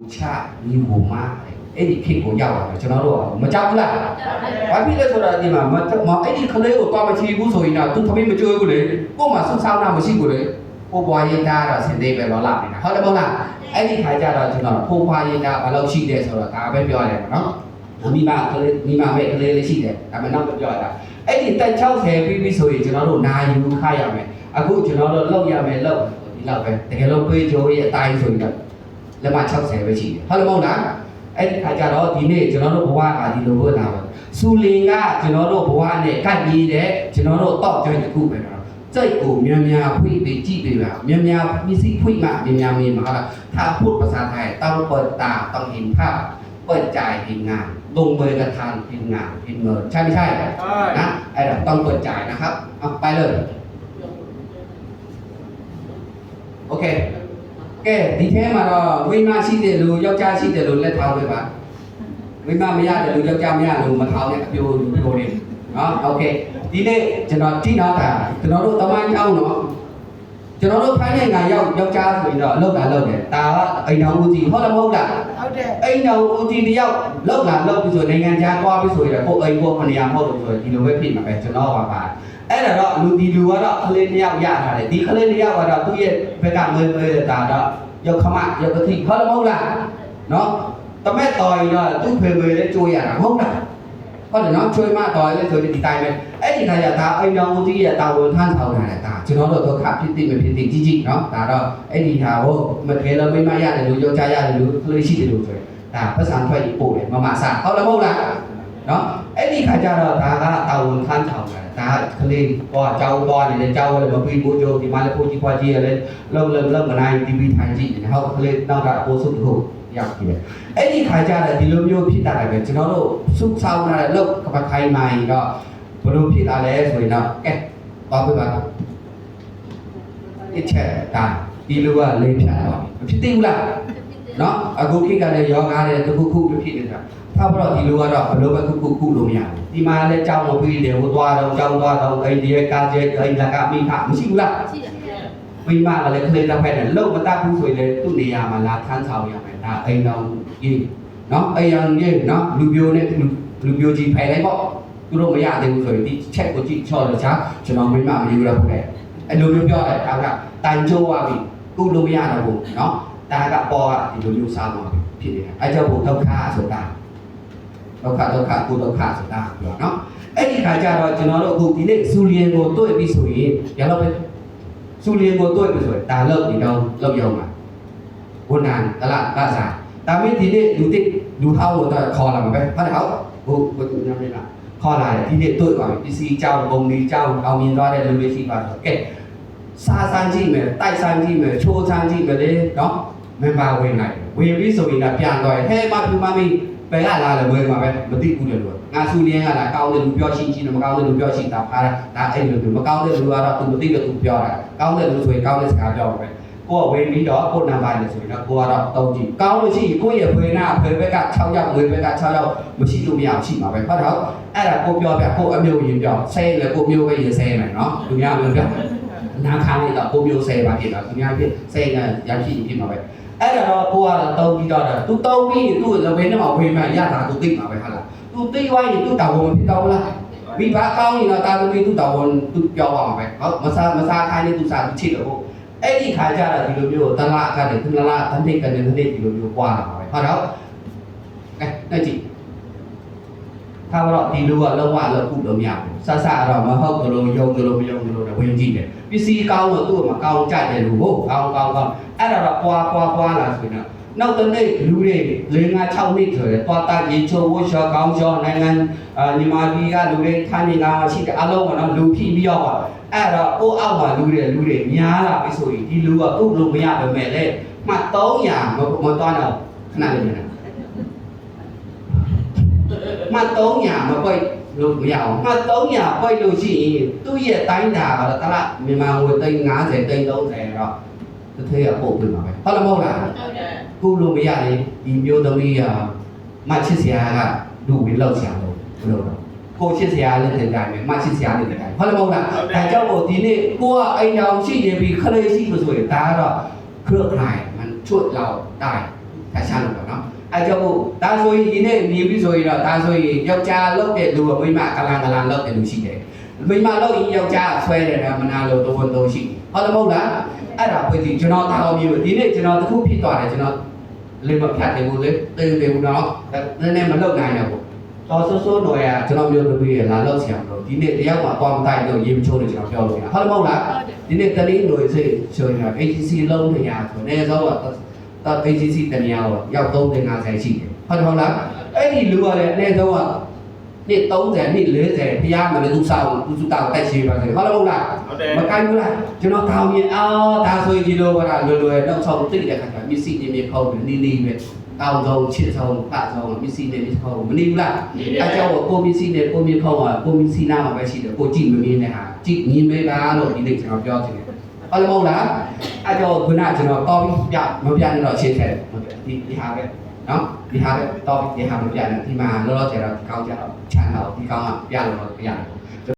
လူချညီကိုမအဲ့ဒီခေတ်ကိုရောက်လာတယ်ကျွန်တော်တို့ကမကြောက်ဘူးလားဘာဖြစ်လဲဆိုတော့ဒီမှာမမအဲ့ဒီကလေးကိုတော့မချီဘူးဆိုရင်တော့သူသမီးမကြွေးဘူးလေကို့မှာဆုဆောင်းတာမရှိဘူးလေပိုးပွားရင်တာတော့စင်သေးပဲလောလာနေတာဟုတ်တယ်မဟုတ်လားအဲ့ဒီခါကျတော့ကျွန်တော်ပိုးပွားရင်တာဘာလို့ရှိတယ်ဆိုတော့ဒါပဲပြောရတယ်ပေါ့နော်မိမကလေးမိမပဲကလေးလေးရှိတယ်ဒါမှနောက်ပြောရတာအဲ့ဒီတက်60ပြီးပြီဆိုရင်ကျွန်တော်တို့နာယူခရရမယ်အခုကျွန်တော်တို့လောက်ရမယ်လောက်ဒီလောက်ပဲတကယ်လို့ပေးကြိုးရဲ့အတိုင်းဆိုရင်တော့ လက်မ60ပဲရှိတယ်ဟုတ်တယ်မဟုတ်လားအဲ့ဒီခါကျတော့ဒီနေ့ကျွန်တော်တို့ဘဝကဒီလိုပဲလာပါစူလင်ကကျွန်တော်တို့ဘဝနဲ့ကပ်ပြီးတဲ့ကျွန်တော်တို့တောက်ကြိုင်တစ်ခုပဲတော့စိတ်ကိုမြန်မြန်ဖွင့်ပြီးကြည့်ပေးပါမြန်မြန်ပစ္စည်းဖွင့်မှမြန်မြန်မြင်မှာလားถ้าพูดภาษาไทยต้องเปิดตาต้องเห็นภาพเปิดใจเห็นงานลงมือกระทำเห็นงานเห็นเงินใช่ไม่ใช่นะไอ้เราต้องเปิดใจนะครับเอาไปเลยโอเค ကဲဒီထဲမှာတော့မိန်းမရှိတဲ့လူယောက်ျားရှိတဲ့လူလက်ထောင်းပေးပါမိန်းမမရတဲ့လူယောက်ျားမရတဲ့လူမထောင်းနဲ့အပြိုလူပြိုနေနော်โอเคဒီနေ့ကျွန်တော်တိနောက်တာကျွန်တော်တို့တမိုင်းချောင်းတော့ ကျွန်တော်တို့ဖိုင်းနိုင်ငံရောက်ယောက်ျားဆိုရင်တော့အလုပ်လာလုပ်တယ်ဒါကအိမ်တော်ဦးကြီးဟုတ်တယ်မဟုတ်လားဟုတ်တယ်အိမ်တော်ဦးကြီးတယောက်လောက်လာလောက်ပြီးဆိုနိုင်ငံခြားသွားပြီးဆိုရင်ကိုယ်အိမ်ကိုခဏရမဟုတ်လို့ဆိုရင်ဒီလိုပဲဖြစ်မှာပဲကျွန်တော်ပါပါအဲ့ဒါတော့လူဒီလူကတော့ကလေးတယောက်ရထားတယ်ဒီကလေးတယောက်ကတော့သူ့ရဲ့ဘက်ကမွေးမွေးတာတော့ရောက်ခမရောက်ကတိဟုတ်တယ်မဟုတ်လားနော်တမက်တော်ရင်တော့သူ့ဖေမေလေးကြိုးရတာမဟုတ်လားဟုတ်တယ်နော်ချွေးမတော်လေးဆိုဒီတိုင်းပဲအဲ့ ဒီခါကျဒါအိမ်တော်ဦးကြီးရဲ့တာဝန်ထမ်းဆောင်တာလေဒါကျွန်တော်တို့ဒုက္ခဖြစ်သိမဖြစ်သိကြီးကြီးနော်ဒါတော့အဲ့ဒီဟာကိုမတကယ်လို့မိမရတယ်လို့ယောက်ျားရတယ်လို့ကလေးရှိတယ်လို့ဆိုရင်ဒါပတ်စံထွက်ပြီးပို့တယ်မမဆဟုတ်လားမဟုတ်လားနော်အဲ့ဒီခါကျတော့ဒါကတာဝန်ထမ်းဆောင်တယ်ဒါကလေးဟောအကြောင်းသွားနေတယ်ကြောင်းလည်းမပြီးဘူးကြိုဒီမှာလည်းပို့ကြည့်ခွာကြည့်ရလဲလုံးလုံးလုံးမနိုင်ဒီပြီးထိုင်ကြည့်နေဟုတ်ကလေးနောက်ကပို့စုတခုရောက်ပြီအဲ့ဒီခါကျတော့ဒီလိုမျိုးဖြစ်တာလည်းပဲကျွန်တော်တို့စုဆောင်းလာတဲ့လောက်ကပခိုင်းမိုင်းတော့ ဘယ်လိုဖြစ်လာလဲဆိုရင်တော့ကဲပါပြပါတစ်ချက်ဒါဒီလိုကလေးဖြတ်တော့မဖြစ်သေးဘူးလားနော်အခုခေတ်ကလည်းယောဂါတဲ့တစ်ခုခုဖြစ်နေတာထားပြီးတော့ဒီလိုကတော့ဘယ်လိုပဲခုခုခုလို့မရဘူးဒီမှာလည်းကြောင်းမပြီးတယ်ဟိုသွားတော့ကြောင်းသွားတော့အိမ်ဒီကားကျဲအိမ်လကမိခမရှိဘူးလားရှိတယ်မိမကလည်းခလေးတစ်ဖက်နဲ့လုံမတတ်ဘူးဆိုရင်လည်းသူ့နေရာမှာလာထမ်းဆောင်ရမယ်ဒါအိမ်တော်ကြီးနော်အိမ်တော်ကြီးနော်လူပြိုနဲ့လူပြိုကြီးဖယ်လိုက်ပေါ့ သူတို့မရသေးဘူးဆိုရင်ဒီချက်ကိုကြည့်ချော့လို့ချာကျွန်တော်မိမမယူရဘူးလေအဲ့လိုမျိုးပြောတယ်ဒါကတိုင်ကျိုးသွားပြီကုလို့မရတော့ဘူးနော်ဒါကပေါ်ကဒီလိုမျိုးစားမှာဖြစ်နေတာအဲကြောင့်ဘုဒုက္ခဆိုတာဒုက္ခဒုက္ခကုဒုက္ခဆိုတာပြောနော်အဲ့ဒီခါကျတော့ကျွန်တော်တို့အခုဒီနေ့စူလီယန်ကိုတွေ့ပြီဆိုရင်ရတော့ပဲစူလီယန်ကိုတွေ့ပြီဆိုရင်ဒါလောက်ဒီတော့လောက်ရောက်မှာဘုနန်တလားကစားဒါပေမဲ့ဒီနေ့လူတစ်လူဟောင်းကိုတော့ခေါ်လာမှာပဲဟုတ်တယ်ဟုတ်ဘုဘုညမလား ခေါ်လာတယ်ဒီနေ့တွေ့ပါပြီပစ္စည်းကြောင်းပုံဒီကြောင်းအောင်မြင်သွားတဲ့လူတွေရှိပါတော့ကဲစားစမ်းကြည့်မယ်တိုက်စမ်းကြည့်မယ်ချိုးစမ်းကြည့်မယ်လေနော်မင်ဘာဝင်လိုက်ဝင်ပြီးဆိုရင်တော့ပြန်သွားရင်ဟဲ့မဖြူမမီဘယ်ကလာလဲဝယ်မှာပဲမသိဘူးလေလို့ငါဆူလင်းကလာကောင်းတဲ့လူပြောရှိရှိမကောင်းတဲ့လူပြောရှိတာဖားတာဒါအဲ့လိုမျိုးမကောင်းတဲ့လူကတော့သူမသိလို့သူပြောတာကောင်းတဲ့လူဆိုရင်ကောင်းတဲ့စကားပြောပါပဲ ကိုကဝင်ပြီးတော့ကိုနံပါတ်နဲ့ဆိုရင်တော့ကိုကတော့တုံးကြည့်ကောင်းလို့ရှိရင်ကိုရဲ့ဖွေးနာဖွေးဘက်က6ရောက်ဝေးဘက်က6ရောက်မရှိလို့မရရှိမှာပဲဟုတ်တော့အဲ့ဒါကိုပြောပြကိုအမျိုးရင်ပြောဆဲလေကိုမျိုးပဲရင်ဆဲမယ်နော်လူများမျိုးပြောနားခါလိုက်တော့ပုံမျိုးဆယ်ပါဖြစ်တာသူများဖြစ်ဆယ်ကရရှိဖြစ်မှာပဲအဲ့ဒါတော့ကိုကတော့တုံးပြီးတော့သူတုံးပြီးသူ့လဘဲနဲ့မှဝေမှရတာသူသိမှာပဲဟုတ်လားသူသိသွားရင်သူတောင်းဝန်ဖြစ်တော့လားမိဘကောင်းရင်တော့တာသမီးသူတောင်းဝန်သူပြောပါမှာပဲဟုတ်မစားမစားခိုင်းနေသူစားသူချစ်တော့ အဲ့ဒီခါကျတော့ဒီလိုမျိုးတလားအခါနဲ့သူလားတနေ့ကနေတနေ့ဒီလိုမျိုးပွားလာပါပဲဟုတ်တော့ကဲနဲ့ကြည့်ထားတော့ဒီလိုကလုံးဝလောက်ခုလို့မရဘူးဆဆတော့မဟုတ်ကြလို့ယုံကြလို့မယုံကြလို့ဝင်ကြည့်တယ်ပစ္စည်းကောင်းတော့သူ့မှာကောင်းကြတယ်လို့ဟုတ်ကောင်းကောင်းကောင်းအဲ့ဒါတော့ပွားပွားပွားလာဆိုရင်တော့ နောက်တစ်နေ့လူတွေ၄၅6နှစ်ဆိုရင်သွားတာရေချိုးဝှရှောကောင်းရှောနိုင်ငံအာညီမကြီးကလူတွေထိုင်းနေတာရှိတယ်အလုံးကတော့လူဖြီးပြီးတော့ပါအဲ့တော့ကိုအောက်မှာလူတွေလူတွေများလာပြီဆိုရင်ဒီလူကပုတ်လို့မရပါမဲ့လေမှတ်300မမသွားတော့ခဏလေးနေမှတ်300မပိတ်လို့မရအောင်မှတ်300ပိတ်လို့ရှိရင်သူ့ရဲ့တိုင်းတာကတော့တလားမြန်မာငွေသိန်း50သိန်း30တော့ တစ်ထဲကပုတ်ပြမှာပဲဟုတ်လားမဟုတ်လားဟုတ်တယ်ကိုလိုမရရင်ဒီမျိုးသမီးဟာမချစ်စရာကလူဝင်လောက်စရာလို့ဘယ်လိုလဲကိုချစ်စရာလည်းတင်တိုင်းပဲမချစ်စရာလည်းတင်တိုင်းဟုတ်လားမဟုတ်လားဒါကြောင့်မို့ဒီနေ့ကိုကအိမ်အောင်ရှိနေပြီခလေးရှိလို့ဆိုရင်ဒါကတော့ခရုခိုင်มันချွတ်လောက်တိုင်းဒါရှာလို့ပေါ့နော်အဲကြောင့်မို့ဒါဆိုရင်ဒီနေ့မြင်ပြီဆိုရင်တော့ဒါဆိုရင်ယောက်ျားလောက်တဲ့လူကမိမကလန်ကလန်လောက်တဲ့လူရှိတယ်မိမလောက်ရင်ယောက်ျားဆွဲတယ်ဒါမနာလို့တဝန်တုံးရှိဟုတ်လားမဟုတ်လား အဲ့ဒါပဲဒီကျွန်တော်တာအောင်မျိုးဒီနေ့ကျွန်တော်တခုဖြစ်သွားတယ်ကျွန်တော်လေးမဖြတ်တယ်ဘူးလေတေးတယ်ဘူးနော်နည်းနည်းမလောက်နိုင်တော့ဘူးတော်ဆိုးဆိုးတော့ရကျွန်တော်မျိုးလူကြီးရလာလောက်ဆရာမလို့ဒီနေ့တယောက်မှပေါင်းတိုက်လို့ရေမချိုးလို့ကျွန်တော်ပြောလို့ရဟုတ်တယ်မဟုတ်လားဒီနေ့တလေးလို့စိတ်ဆိုရင် agency လုံးနေရဆိုနေသောတော့တော့ agency တနေရာတော့ရောက်350ရှိတယ်ဟုတ်တယ်ဟုတ်လားအဲ့ဒီလူကလည်းအနေသောက နေ့30နေ့40ဖျားမလည်းသူစောက်သူစုတောက်တက်ရှိပါစေဟုတ်လားဟုတ်လားဟုတ်တယ်မကိုင်းဘူးလားကျွန်တော်တောင်းရင်အော်ဒါဆိုရင်ဒီလိုကလွယ်လွယ်တော့ဆောင်တိတ်တဲ့ခါကျမျက်စိနဲ့မျက်ခုံးနဲ့နီးနီးပဲတောင်းဆုံးချစ်ဆုံးပတ်ဆုံးမျက်စိနဲ့မျက်ခုံးမနီးဘူးလားအဲကြောင့်ကိုမျက်စိနဲ့ကိုမျက်ခုံးကကိုမျက်စိနားမှာပဲရှိတယ်ကိုကြည့်မမြင်တဲ့ဟာကြည့်မြင်မဲပါလို့ဒီနေ့ကျွန်တော်ပြောချင်တယ်ဟုတ်တယ်မဟုတ်လားအဲကြောင့်ခုနကကျွန်တော်တော်ပြီးပြမပြနဲ့တော့ရှင်းခဲ့တယ်ဟုတ်တယ်ဒီဒီဟာပဲ နော်ဒီဟာပဲတော်ပြီးဒီဟာမပြနဲ့ဒီမှာလောလောဆယ်တော့ဒီကောင်းကြတော့ချမ်းသာတော့ဒီကောင်းကပြလို့တော့ပြရတယ်